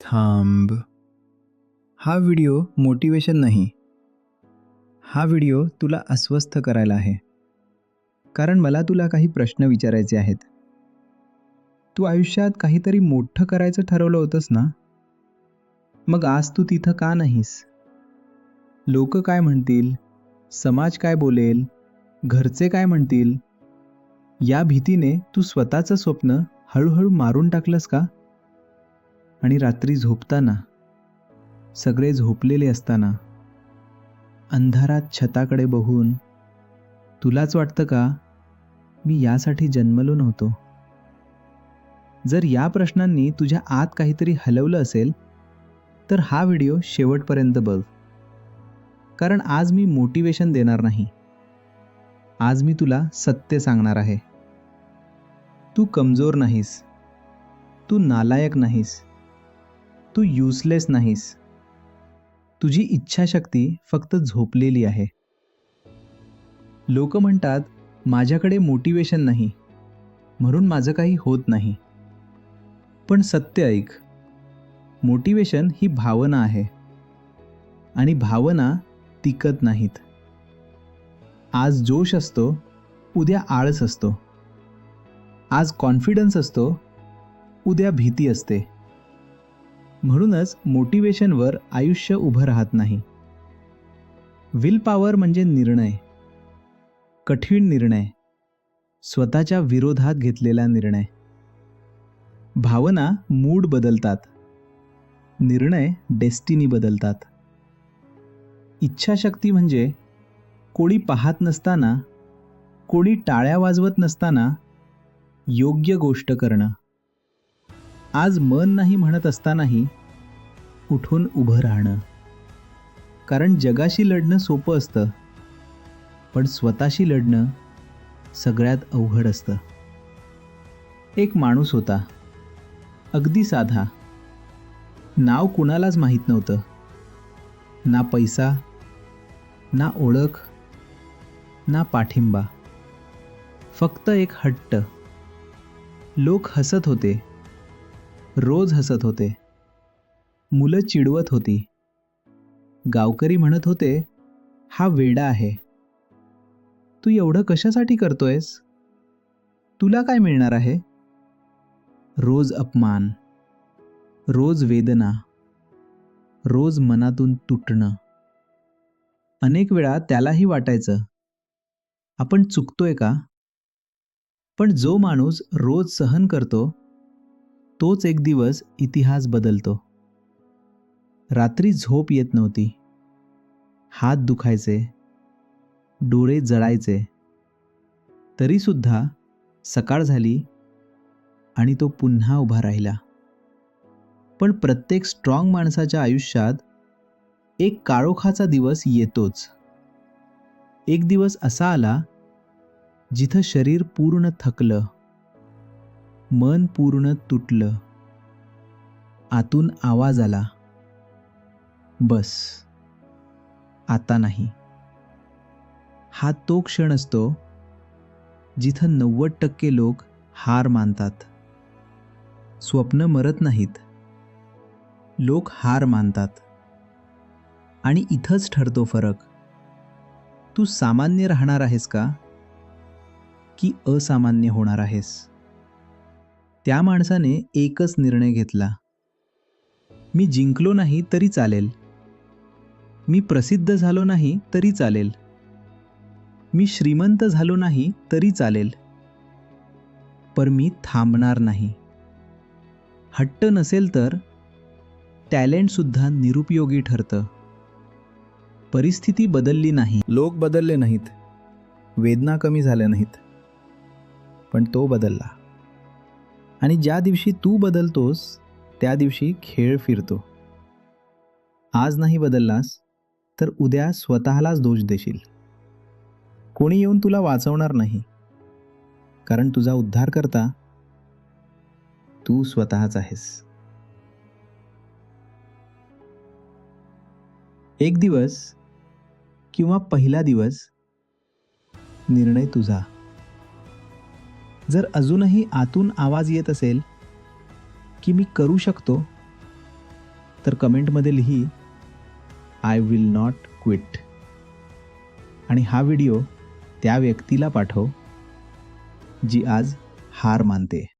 थांब. हा video motivation नाही. हा व्हिडिओ तुला अस्वस्थ करायला आहे. कारण मला तुला काही प्रश्न विचारायचे आहेत. तू आयुष्यात काहीतरी मोठं करायचं ठरवलं होतंस ना? मग आज तू तिथं का नाहीस? लोक काय म्हणतील? समाज काय बोलेल? घरचे काय म्हणतील? या भीतीने तू स्वतःचं स्वप्न हळूहळू मारून टाकलंस का? आणि रात्री झोपताना सगळे झोपलेले असताना अंधारात छताकडे बघून तुलाच वाटतं का मी यासाठी जन्मलो नव्हतो? जर या प्रश्नांनी तुझ्या आत काहीतरी हलवलं असेल तर हा व्हिडिओ शेवटपर्यंत बघ. कारण आज मी मोटिवेशन देणार नाही. आज मी तुला सत्य सांगणार आहे. तू कमजोर नाहीस. तू नालायक नाहीस. तू युजलेस नाहीस. तुझी इच्छाशक्ती फक्त झोपलेली आहे. लोक म्हणतात माझ्याकडे मोटिवेशन नाही. म्हणून माझं काही होत नाही. पण सत्य ऐक. मोटिवेशन ही भावना आहे. आणि भावना टिकत नाहीत. आज जोश असतो उद्या आळस असतो. आज कॉन्फिडन्स असतो उद्या भीती असते. म्हणूनच मोटिवेशनवर आयुष्य उभं राहत नाही. विल पॉवर म्हणजे निर्णय. कठीण निर्णय. स्वतःच्या विरोधात घेतलेला निर्णय. भावना मूड बदलतात. निर्णय डेस्टिनी बदलतात. इच्छाशक्ती म्हणजे कोणी पाहत नसताना कोणी टाळ्या वाजवत नसताना योग्य गोष्ट करणं. आज मन नाही म्हणत असतानाही उठून उभं राहणं. कारण जगाशी लढणं सोपं असतं. पण स्वतःशी लढणं सगळ्यात अवघड असतं. एक माणूस होता. अगदी साधा. नाव कुणालाच माहीत नव्हतं. ना पैसा ना ओळख ना पाठिंबा. फक्त एक हट्ट. लोक हसत होते. रोज हसत होते. मुलं चिडवत होती. गावकरी म्हणत होते हा वेडा आहे. तू एवढं कशासाठी करतोयस? तुला काय मिळणार आहे? रोज अपमान. रोज वेदना. रोज मनातून तुटणं. अनेक वेळा त्यालाही वाटायचं आपण चुकतोय का? पण जो माणूस रोज सहन करतो तोच एक दिवस इतिहास बदलतो. रात्री झोप येत नव्हती. हात दुखायचे. डोळे जळायचे. तरीसुद्धा सकाळ झाली आणि तो पुन्हा उभा राहिला. पण प्रत्येक स्ट्रॉंग माणसाच्या आयुष्यात एक काळोखाचा दिवस येतोच. एक दिवस असा आला जिथं शरीर पूर्ण थकलं. मन पूर्ण तुटलं. आतून आवाज आला. बस. आता नाही. हा तो क्षण असतो जिथं नव्वद टक्के लोक हार मानतात. स्वप्न मरत नाहीत. लोक हार मानतात. आणि इथंच ठरतो फरक. तू सामान्य राहणार आहेस का? की असामान्य होणार आहेस? त्या माणसाने एकच निर्णय घेतला. मी जिंकलो नाही तरी चालेल. मी प्रसिद्ध झालो नाही तरी चालेल. मी श्रीमंत झालो नाही तरी चालेल. पर मी थांबणार नाही. हट्ट नसेल तर टॅलेंटसुद्धा निरुपयोगी ठरतं. परिस्थिती बदलली नाही. लोक बदलले नाहीत. वेदना कमी झाल्या नाहीत. पण तो बदलला. आणि ज्या दिवशी तू बदलतोस त्या दिवशी खेळ फिरतो. आज नाही बदललास तर उद्या स्वतःलाच दोष देशील. कोणी येऊन तुला वाचवणार नाही. कारण तुझा उद्धार करता तू स्वतःच आहेस. एक दिवस किंवा पहिला दिवस निर्णय तुझा. जर अजूनही आतून आवाज येत असेल की मी करू शकतो तर कमेंटमध्ये लिही आय विल नॉट क्विट आणि हा व्हिडिओ त्या व्यक्तीला पाठव जी आज हार मानते.